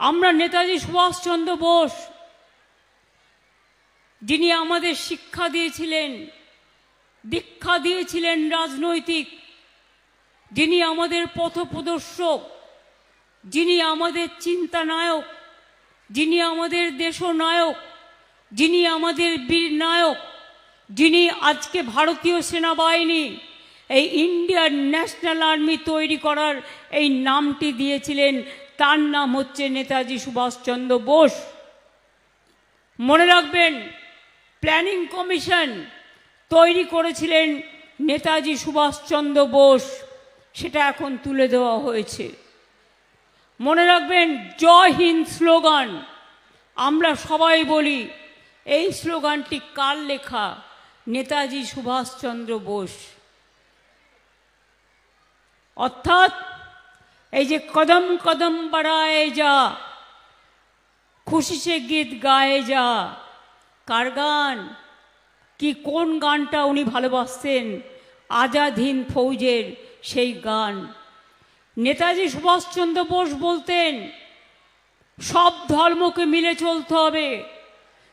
আমরা নেতাজি সুভাষচন্দ্র বোস, যিনি আমাদের শিক্ষা দিয়েছিলেন, দীক্ষা দিয়েছিলেন রাজনৈতিক, যিনি আমাদের পথপ্রদর্শক, যিনি আমাদের চিন্তানায়ক, যিনি আমাদের দেশনায়ক, যিনি আমাদের বীর নায়ক যিনি আজকে ভারতীয় সেনাবাহিনী, এই ইন্ডিয়ান ন্যাশনাল আর্মি তৈরি করার এই নামটি দিয়েছিলেন তার নাম হচ্ছে নেতাজি সুভাষচন্দ্র বোস। মনে রাখবেন প্ল্যানিং কমিশন তৈরি করেছিলেন নেতাজি সুভাষচন্দ্র বোস। সেটা এখন তুলে দেওয়া হয়েছে। মনে রাখবেন, জয় হিন্দ স্লোগান। আমরা সবাই বলি, এই স্লোগানটি কার লেখা? নেতাজি সুভাষচন্দ্র বোস। অর্থাৎ এই যে কদম কদম বাড়ায় যা খুশি সে গীত গায়ে যা। কার গান? কি কোন গানটা উনি ভালোবাসতেন? আজাদ হিন্দ ফৌজের সেই গান। নেতাজি সুভাষচন্দ্র বোস বলতেন, সব ধর্মকে মিলে চলতে হবে,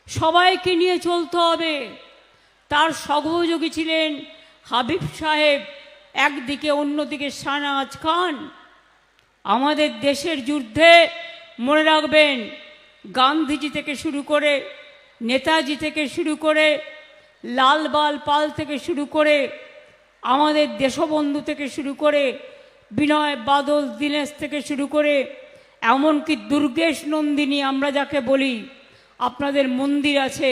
সবাইকে নিয়ে চলতে হবে। তার সহযোগী ছিলেন হাবিব সাহেব, একদিকে অন্যদিকে শাহনাজ খান। আমাদের দেশের যুদ্ধে মনে রাখবেন, গান্ধীজি থেকে শুরু করে নেতাজি থেকে শুরু করে লালবাল পাল থেকে শুরু করে আমাদের দেশবন্ধু থেকে শুরু করে বিনয় বাদল, দীনেশ থেকে শুরু করে এমনকি দুর্গেশ নন্দিনী আমরা যাকে বলি, আপনাদের মন্দির আছে,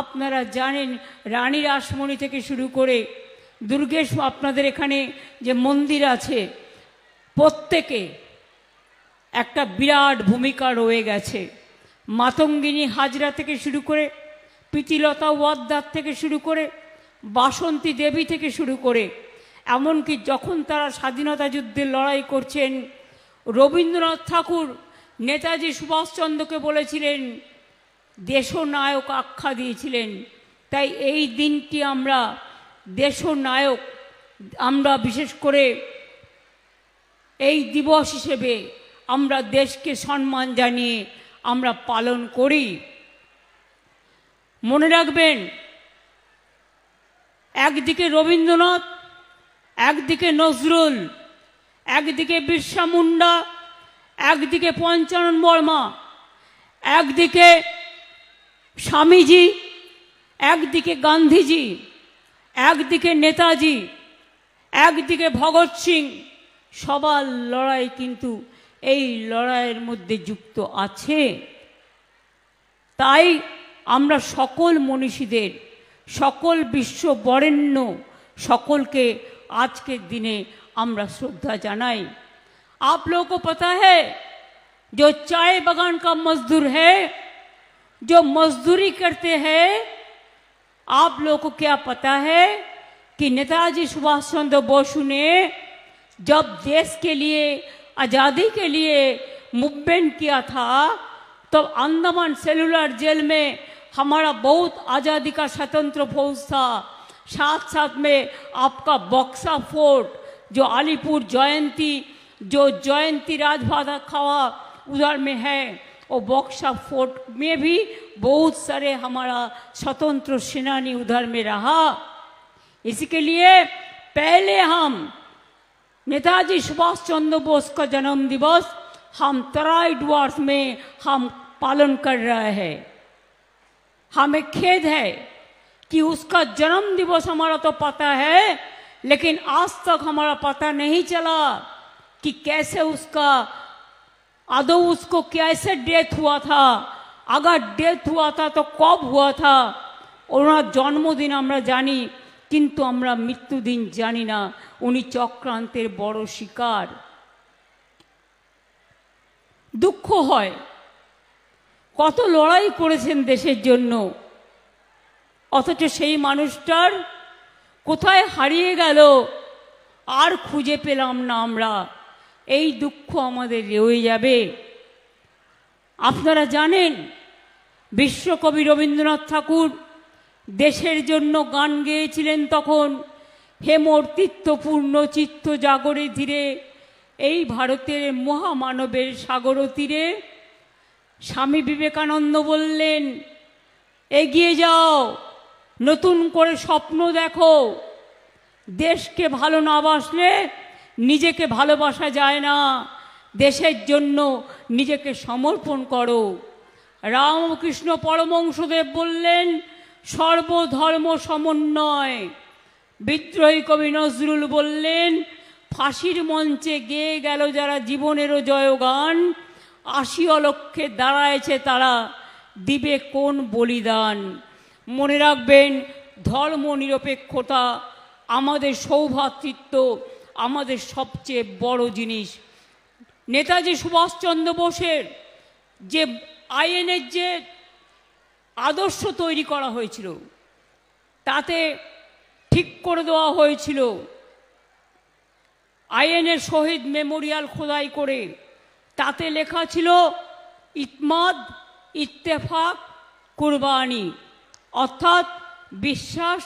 আপনারা জানেন রানী রাসমণি থেকে শুরু করে দুর্গেশ আপনাদের এখানে যে মন্দির আছে প্রত্যেকে একটা বিরাট ভূমিকা রয়ে গেছে। মাতঙ্গিনী হাজরা থেকে শুরু করে প্রীতিলতা ওয়াদ্দার থেকে শুরু করে বাসন্তী দেবী থেকে শুরু করে, এমনকি যখন তারা স্বাধীনতা যুদ্ধে লড়াই করছেন, রবীন্দ্রনাথ ঠাকুর, নেতাজি সুভাষচন্দ্রকে বলেছিলেন, দেশনায়ক আখ্যা দিয়েছিলেন। তাই এই দিনটি আমরা দেশনায়ক, আমরা বিশেষ করে এই দিবস হিসেবে আমরা দেশকে সম্মান জানিয়ে আমরা পালন করি। মনে রাখবেন, একদিকে রবীন্দ্রনাথ, একদিকে নজরুল, একদিকে বিরসা মুন্ডা, একদিকে পঞ্চানন বর্মা, একদিকে স্বামীজি, একদিকে গান্ধীজি, একদিকে নেতাজি, একদিকে ভগৎ সিং। সবার লড়াই কিন্তু এই লড়াইয়ের মধ্যে যুক্ত আছে তাই আমরা সকল মনীষীদের সকল বিশ্ব বরেণ্য সকলকে আজকের দিনে আমরা শ্রদ্ধা জানাই आप लोगों को पता है जो चाय बागान का मजदूर है जो मजदूरी करते हैं आप लोगों को क्या पता है कि नेताजी सुभाष चंद्र बोसु ने जब देश के लिए, आज़ादी के लिए मूवमेंट किया था, तब अंडमान सेलुलर जेल में हमारा बहुत आज़ादी का स्वतंत्र फौज था। साथ साथ में आपका बक्सा फोर्ट, जो अलीपुर जयंती, जो जयंती राजभादा खावा उधर में है, और बक्सा फोर्ट में भी बहुत सारे हमारा स्वतंत्र सेनानी उधर में रहा। इसी के लिए पहले हम नेताजी सुभाष चंद्र बोस का जन्म दिवस हम तराई डुआर्स में हम पालन कर रहे हैं हमें खेद है कि उसका जन्म दिवस हमारा तो पता है लेकिन आज तक हमारा पता नहीं चला कि कैसे उसका आदौ उसको कैसे डेथ हुआ था अगर डेथ हुआ था तो कब हुआ था ওনার জন্মদিন আমরা জানি কিন্তু আমরা মৃত্যুদিন জানি না, উনি চক্রান্তের বড় শিকার। দুঃখ হয়, কত লড়াই করেছেন দেশের জন্য, অথচ সেই মানুষটার কোথায় হারিয়ে গেল, আর খুঁজে পেলাম না আমরা। এই দুঃখ আমাদের রয়ে যাবে। আপনারা জানেন, বিশ্বকবি রবীন্দ্রনাথ ঠাকুর দেশের জন্য গান গেয়েছিলেন তখন। হেমর তীর্থপূর্ণ চিত্ত জাগরে ধীরে, এই ভারতের মহামানবের সাগর তীরে। স্বামী বিবেকানন্দ বললেন, এগিয়ে যাও, নতুন করে স্বপ্ন দেখো। দেশকে ভালো না বাসলে নিজেকে ভালোবাসা যায় না। দেশের জন্য নিজেকে সমর্পণ করো। রামকৃষ্ণ পরমংশদেব বললেন সর্বধর্ম সমন্বয় বিদ্রোহী কবি নজরুল বললেন, ফাঁসির মঞ্চে গেয়ে গেল যারা জীবনেরও জয়গান, আশি অলক্ষে দাঁড়ায়ছে তারা, দিবে কোন বলিদান? মনে রাখবেন ধর্ম নিরপেক্ষতা আমাদের সৌভাতৃত্ব, আমাদের সবচেয়ে বড় জিনিস। নেতাজি সুভাষচন্দ্র বোসের যে আইএনের যে আদর্শ তৈরি করা হয়েছিল। তাতে ঠিক করে দেওয়া হয়েছিল। আইএনের শহীদ মেমোরিয়াল খোদাই করে। তাতে লেখা ছিল, ইতমাদ, ইত্তেফাক, কুরবানি। অর্থাৎ বিশ্বাস,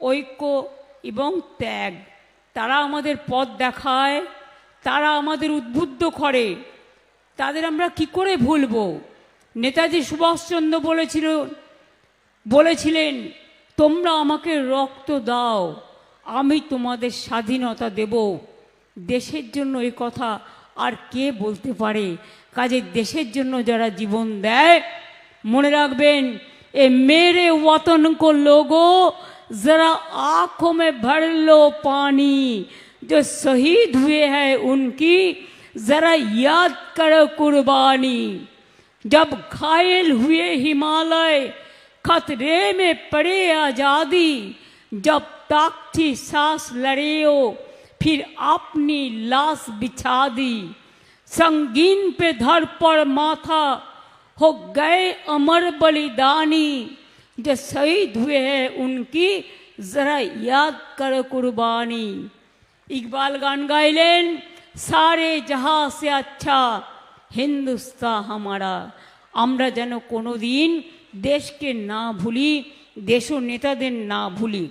ঐক্য এবং ত্যাগ। তারা আমাদের পথ দেখায়, তারা আমাদের উদ্বুদ্ধ করে। তাদের আমরা কি করে ভুলবো? নেতাজি সুভাষচন্দ্র বলেছিল বলেছিলেন তোমরা আমাকে রক্ত দাও আমি তোমাদের স্বাধীনতা দেব দেশের জন্য এই কথা আর কে বলতে পারে কাজে দেশের জন্য যারা জীবন দেয় মনে রাখবেন এ মেরে वतन को लोगो जरा आंखों में भर लो पानी जो शहीद हुए हैं उनकी जरा याद करो कुर्बानी जब घायल हुए हिमालय खतरे में पड़े आज़ादी, जब ताकती सांस लड़े हो, फिर अपनी लाश बिछा दी। संगीन पे धर पर माथा हो गए अमर बलिदानी। जो शहीद हुए हैं उनकी जरा याद कर कुर्बानी। इकबाल गान गाइलेन, सारे जहाँ से अच्छा হিন্দুস্তা হামারা। আমরা যেন কোনো দিন দেশকে না ভুলি দেশ নেতাদের না ভুলি।